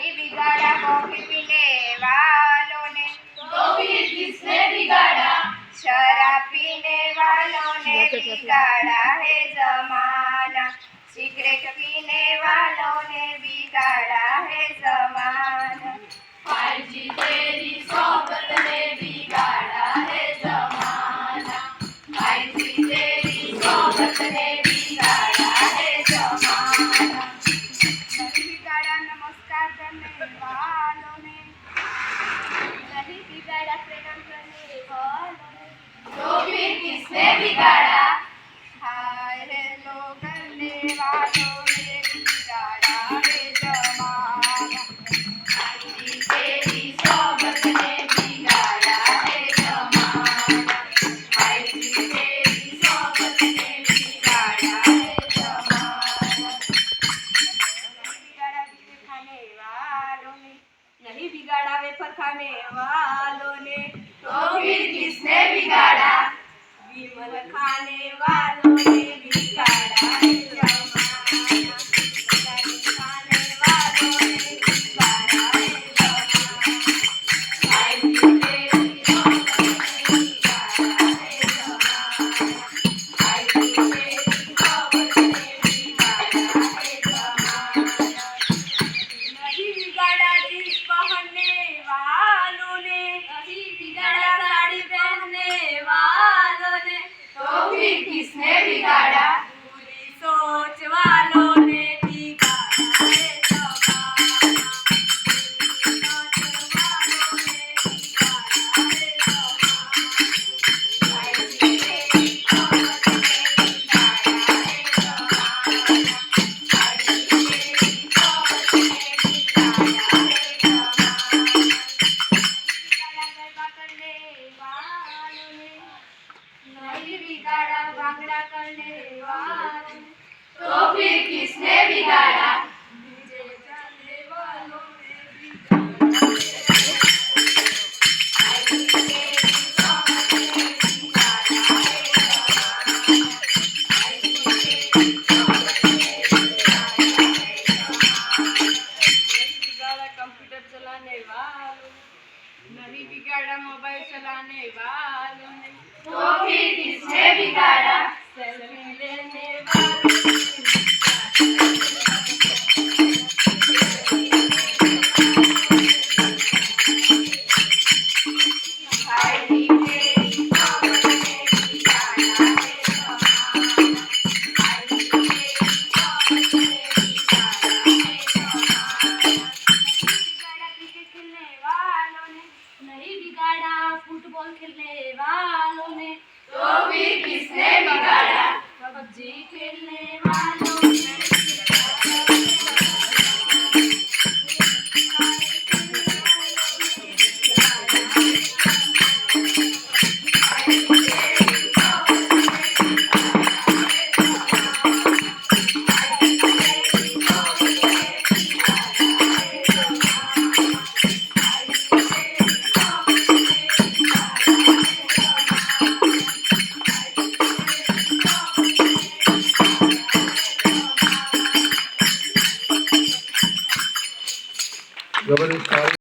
भी बिगाड़ा वो पीने वालों ने। तो किसने बिगाड़ा? शराब पीने वालों ने बिगाड़ा है जमाना। सिगरेट पीने वालों ने बिगाड़ा है जमाना। बिगाड़ा फिर जो फिर किसने बिगाड़ा। नहीं बिगाड़ा वेफर खाने वालों ने। तो फिर किसने बिगाड़ा? विमल खाने वाले હે બિગાડા. किसने बिगाड़ा। बिगाड़ा मोबाइल चलाने वालों ने तो फिर किसने बिगाड़ा? decirle জবরদস্ত